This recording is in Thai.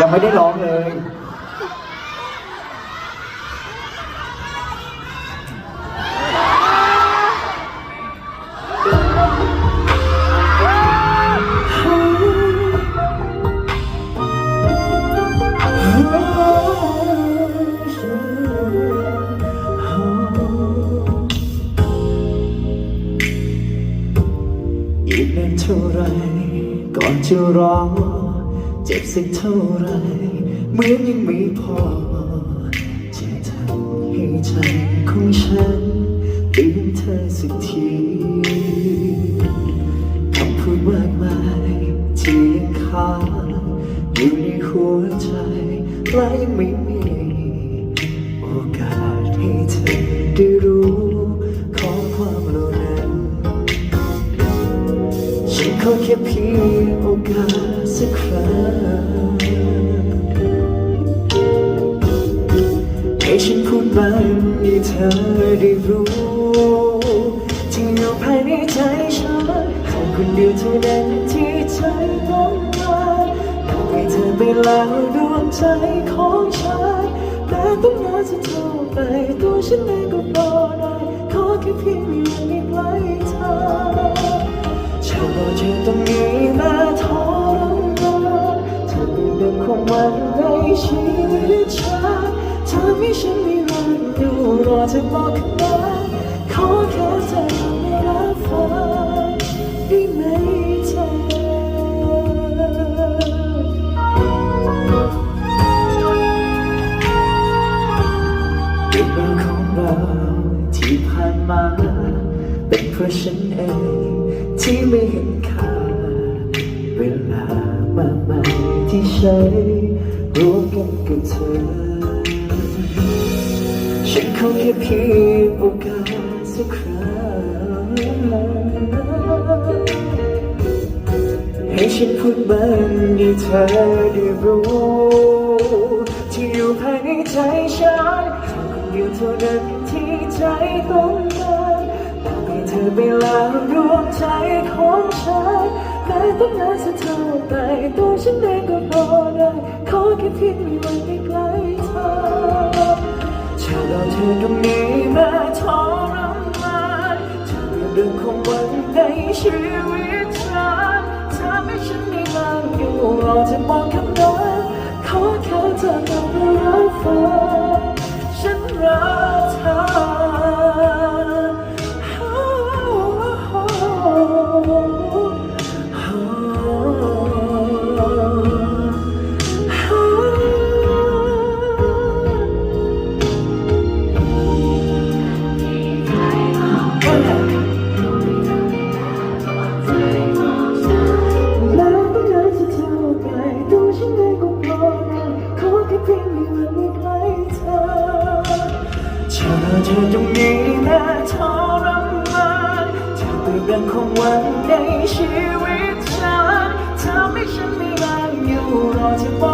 ยังไม่ได้ร้องเลย อีกนานเท่าไร ก่อนจะรอ เจ็บสักเท่าไรเหมือนยังไม่พอจะทำให้ใจของฉันลืมเธอสักทีคำพูดมากมายที่ยังค้างอยู่ในหัวใจและยังไม่ ได้รู้ที่อยู่ภายในใจฉันเธอคนเดียวเท่านั้นที่ใจต้องการอยาให้เธอไปแล้วดวงใจของฉันแต่ต้องนานจะเท่าไปตัวฉันเองก็รอได้ขอแค่เพียงมีวันนี้ใกล้เธอเธอบอกเธอต้องมีมาทรมานเธอเป็นเรื่องของวันในชีวิตฉัน ธอไม่ฉันมีวันอยู่รอเธอบอกคำนั้ขอแค่เธอทำให้รับฟังได้ไหมเธอเรื่องราของเราที่ผ่านมา เป็นเพราะฉันเองที่ไม่เห็นค่าเวลามากมายที่ใช้ร่วมกันกับเธอ ฉันขอแค่เพียงโอกาสสักครั้งให้ฉันพูดมันให้เธอได้รู้ ที่อยู่ภายในใจฉันอคนเดียวเท่านั้นที่ใจต้องการอยากให้เธอไปล้วดวงใจของฉันแต่ต้องนานสักเท่าไหร่ตัวฉันเองก็รอได้ขอแค่เพียงมีวันไอรอเธอตรงนี้มาทรมานเธอเรื่องของวันในชีวิตฉันเธอไม่ฉันไม่ลางอยู่รอเธอบอกคำนั้นขอแค่เธอต้องรับฟังฉันรักเธอ เธอต้องมีแน่ทรมานเธอเป็นเรื่องของวันในชีวิตฉันทำให้ฉันไม่นานอยู่รอจะบอก